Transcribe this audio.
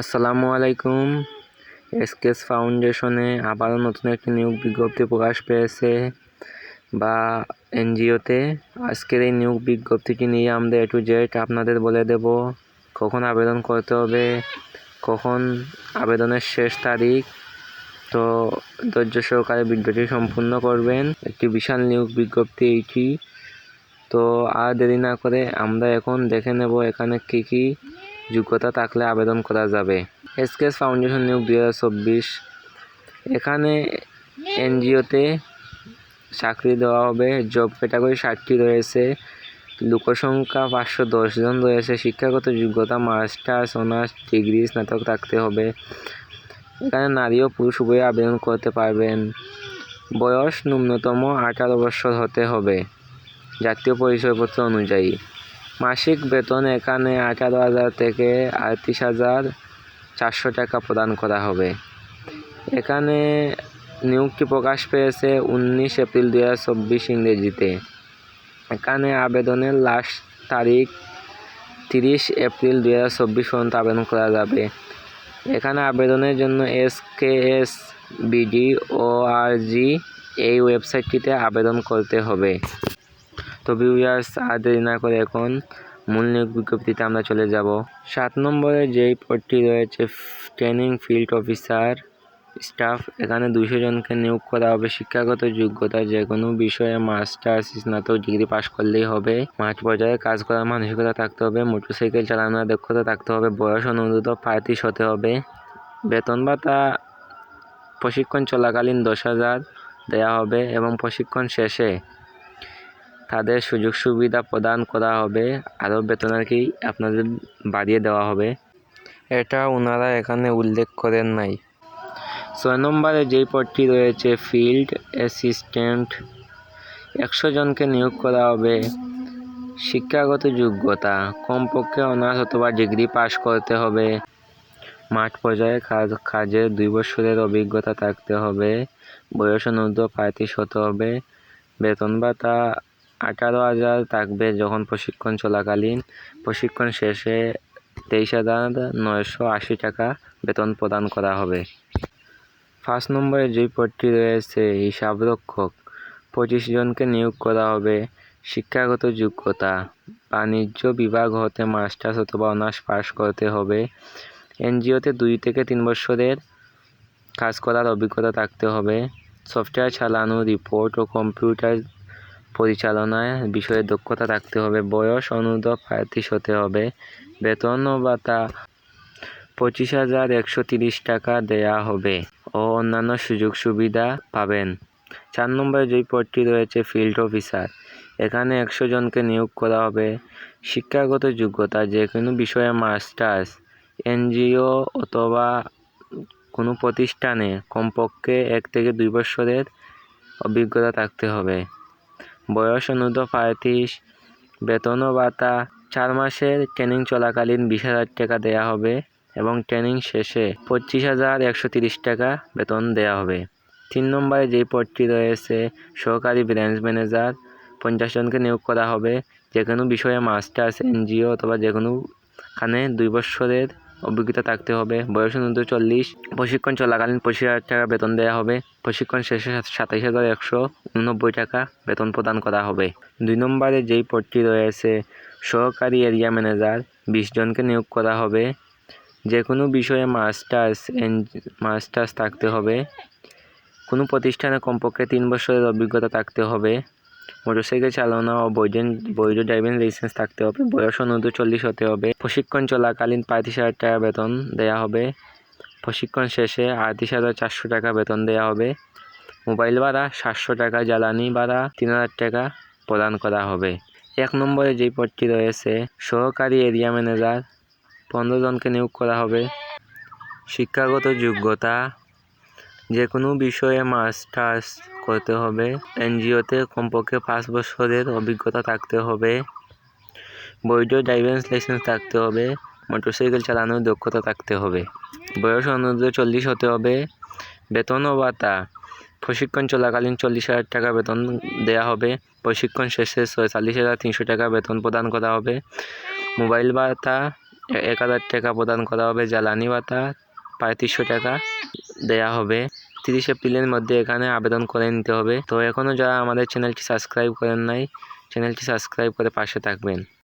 আসসালামু আলাইকুম। এসকেস ফাউন্ডেশনে আবারও নতুন একটি নিয়োগ বিজ্ঞপ্তি প্রকাশ পেয়েছে বা এনজিওতে আজকের এই নিয়োগ বিজ্ঞপ্তিটি নিয়ে আমরা এ টু জেড আপনাদের বলে দেব, কখন আবেদন করতে হবে, কখন আবেদনের শেষ তারিখ। তো ধৈর্য সহকারে ভিডিওটি সম্পূর্ণ করবেন। একটি বিশাল নিয়োগ বিজ্ঞপ্তি এইটি। তো আর দেরি না করে আমরা এখন দেখে নেব এখানে কী কী যোগ্যতা থাকলে আবেদন করা যাবে। এসকেস ফাউন্ডেশন নিয়োগ দুই হাজার চব্বিশ। এখানে এনজিওতে চাকরি দেওয়া হবে। জব ক্যাটাগরি ষাটটি রয়েছে। লোকসংখ্যা পাঁচশো দশ জন রয়েছে। শিক্ষাগত যোগ্যতা, মাস্টার্স, অনার্স, ডিগ্রি, স্নাতক থাকতে হবে। এখানে নারী ও পুরুষ উভয়ে আবেদন করতে পারবেন। বয়স ন্যূনতম আঠারো বছর হতে হবে। জাতীয় পরিচয়পত্র অনুযায়ী। মাসিক বেতন এখানে আঠারো হাজার থেকে আটত্রিশ হাজার চারশো টাকা প্রদান করা হবে। এখানে নিয়োগটি প্রকাশ পেয়েছে উনিশ এপ্রিল দু হাজার চব্বিশ ইংরেজিতে। এখানে আবেদনের লাস্ট তারিখ তিরিশ এপ্রিল দু হাজার চব্বিশ পর্যন্ত আবেদন করা যাবে। এখানে আবেদনের জন্য S K S BD O R G এই ওয়েবসাইটটিতে আবেদন করতে হবে। তো ভিউয়ার্স আর দেরি না করে এখন মূল নিয়োগ বিজ্ঞপ্তিতে আমরা চলে যাব। সাত নম্বরে যেই পদটি রয়েছে, ট্রেনিং ফিল্ড অফিসার স্টাফ, এখানে দুশো জনকে নিয়োগ করা হবে। শিক্ষাগত যোগ্যতা যে কোনো বিষয়ে মাস্টার্স, স্নাতক ডিগ্রি পাশ করলেই হবে। মাঠ পর্যায়ে কাজ করার মানসিকতা থাকতে হবে। মোটরসাইকেল চালানোর দক্ষতা থাকতে হবে। বয়স অনুরোধ প্রার্থী হতে হবে। বেতন ভাতা প্রশিক্ষণ চলাকালীন দশ হাজার দেওয়া হবে এবং প্রশিক্ষণ শেষে তাদের সুযোগ সুবিধা প্রদান করা হবে আরও বেতন আর কি আপনাদের বাড়িয়ে দেওয়া হবে? এটা ওনারা এখানে উল্লেখ করেন নাই। ছয় নম্বরে যেই পদটি রয়েছে ফিল্ড অ্যাসিস্ট্যান্ট একশো জনকে নিয়োগ করা হবে। শিক্ষাগত যোগ্যতা কমপক্ষে অনার্স অথবা ডিগ্রি পাশ করতে হবে। মাঠ পর্যায়ে কাজ কাজে দুই বছরের অভিজ্ঞতা থাকতে হবে। বয়স অনুর্ধ প্রার্থী হতে হবে। বেতন ভাতা আঠারো হাজার থাকবে যখন প্রশিক্ষণ চলাকালীন। প্রশিক্ষণ শেষে তেইশ হাজার নয়শো আশি টাকা বেতন প্রদান করা হবে। ফার্স্ট নম্বরে যে পদটি রয়েছে, হিসাবরক্ষক। পঁচিশ জনকে নিয়োগ করা হবে। শিক্ষাগত যোগ্যতা। বাণিজ্য বিভাগ হতে মাস্টার্স অথবা অনার্স পাস করতে হবে। এনজিওতে দুই থেকে তিন বছরের কাজ করার অভিজ্ঞতা থাকতে হবে। সফটওয়্যার চালানো, রিপোর্ট ও কম্পিউটার পরিচালনায় বিষয়ে দক্ষতা রাখতে হবে, বয়স অনুরোধ প্রার্থী হতে হবে। বেতন ও ভাতা, পঁচিশ হাজার একশো তিরিশ টাকা দেয়া হবে ও অন্যান্য সুযোগ সুবিধা পাবেন। চার নম্বরে যেই পদটি রয়েছে, ফিল্ড অফিসার। এখানে একশো জনকে নিয়োগ করা হবে। শিক্ষাগত যোগ্যতা, যে কোনো বিষয়ে মাস্টার্স, এনজিও অথবা কোনো প্রতিষ্ঠানে কমপক্ষে এক থেকে দুই বছরের অভিজ্ঞতা থাকতে হবে। বয়স অনুর্ধ পঁয়ত্রিশ। বেতন ও ভাতা। চার মাসের ট্রেনিং চলাকালীন বিশ হাজার টাকা দেওয়া হবে এবং ট্রেনিং শেষে পঁচিশ হাজার একশো তিরিশ টাকা বেতন দেওয়া হবে। তিন নম্বরে যেই পদটি রয়েছে, সহকারী ব্রাঞ্চ ম্যানেজার পঞ্চাশ জনকে নিয়োগ করা হবে। যে কোনো বিষয়ে মাস্টার্স এনজিও অথবা যে কোনোখানে দুই বছরের অভিজ্ঞতা থাকতে হবে। বয়স অনুযায়ী চল্লিশ। প্রশিক্ষণ চলাকালীন পঁচিশ হাজার টাকা বেতন দেওয়া হবে। প্রশিক্ষণ শেষে সাতাইশ হাজার একশো উননব্বই টাকা বেতন প্রদান করা হবে। দুই নম্বরে যেই পদটি রয়েছে, সহকারী এরিয়া ম্যানেজার, বিশ জনকে নিয়োগ করা হবে। যে কোনো বিষয়ে মাস্টার্স মাস্টার্স থাকতে হবে। কোনো প্রতিষ্ঠানে কমপক্ষে তিন বছরের অভিজ্ঞতা থাকতে হবে। মোটরসাইকেল চালানো ও বৈধ বৈধ ড্রাইভিং লাইসেন্স থাকতে হবে। বয়স অনুর্ধ চল্লিশ হতে হবে। প্রশিক্ষণ চলাকালীন পঁয়ত্রিশ হাজার টাকা বেতন দেওয়া হবে। প্রশিক্ষণ শেষে আটত্রিশ হাজার চারশো টাকা বেতন দেওয়া হবে। মোবাইল ভাড়া সাতশো টাকা, জ্বালানি ভাড়া তিন হাজার টাকা প্রদান করা হবে। এক নম্বরে যেই পদটি রয়েছে, সহকারী এরিয়া ম্যানেজার, পনেরো জনকে নিয়োগ করা হবে। শিক্ষাগত যোগ্যতা যে কোনো বিষয়ে মাস্টার্স করতে হবে। এনজিওতে কমপক্ষে পাঁচ বছরের অভিজ্ঞতা থাকতে হবে। বৈধ ড্রাইভিং লাইসেন্স থাকতে হবে। মোটরসাইকেল চালানোর দক্ষতা থাকতে হবে। বয়স অনুযায়ী চল্লিশ হতে হবে। বেতন ও ভাতা। প্রশিক্ষণ চলাকালীন চল্লিশ হাজার টাকা বেতন দেওয়া হবে। প্রশিক্ষণ শেষে ছয়চল্লিশ হাজার তিনশো টাকা বেতন প্রদান করা হবে। মোবাইল ভাতা এক হাজার টাকা প্রদান করা হবে। জ্বালানি ভাতা পঁয়ত্রিশশো টাকা। দেয়া হবে। তিরিশ এপ্রিলের মধ্যে এখানে আবেদন করে নিতে হবে। তো এখনও যারা আমাদের চ্যানেলটি সাবস্ক্রাইব করেন নাই, চ্যানেলটি সাবস্ক্রাইব করে পাশে থাকবেন।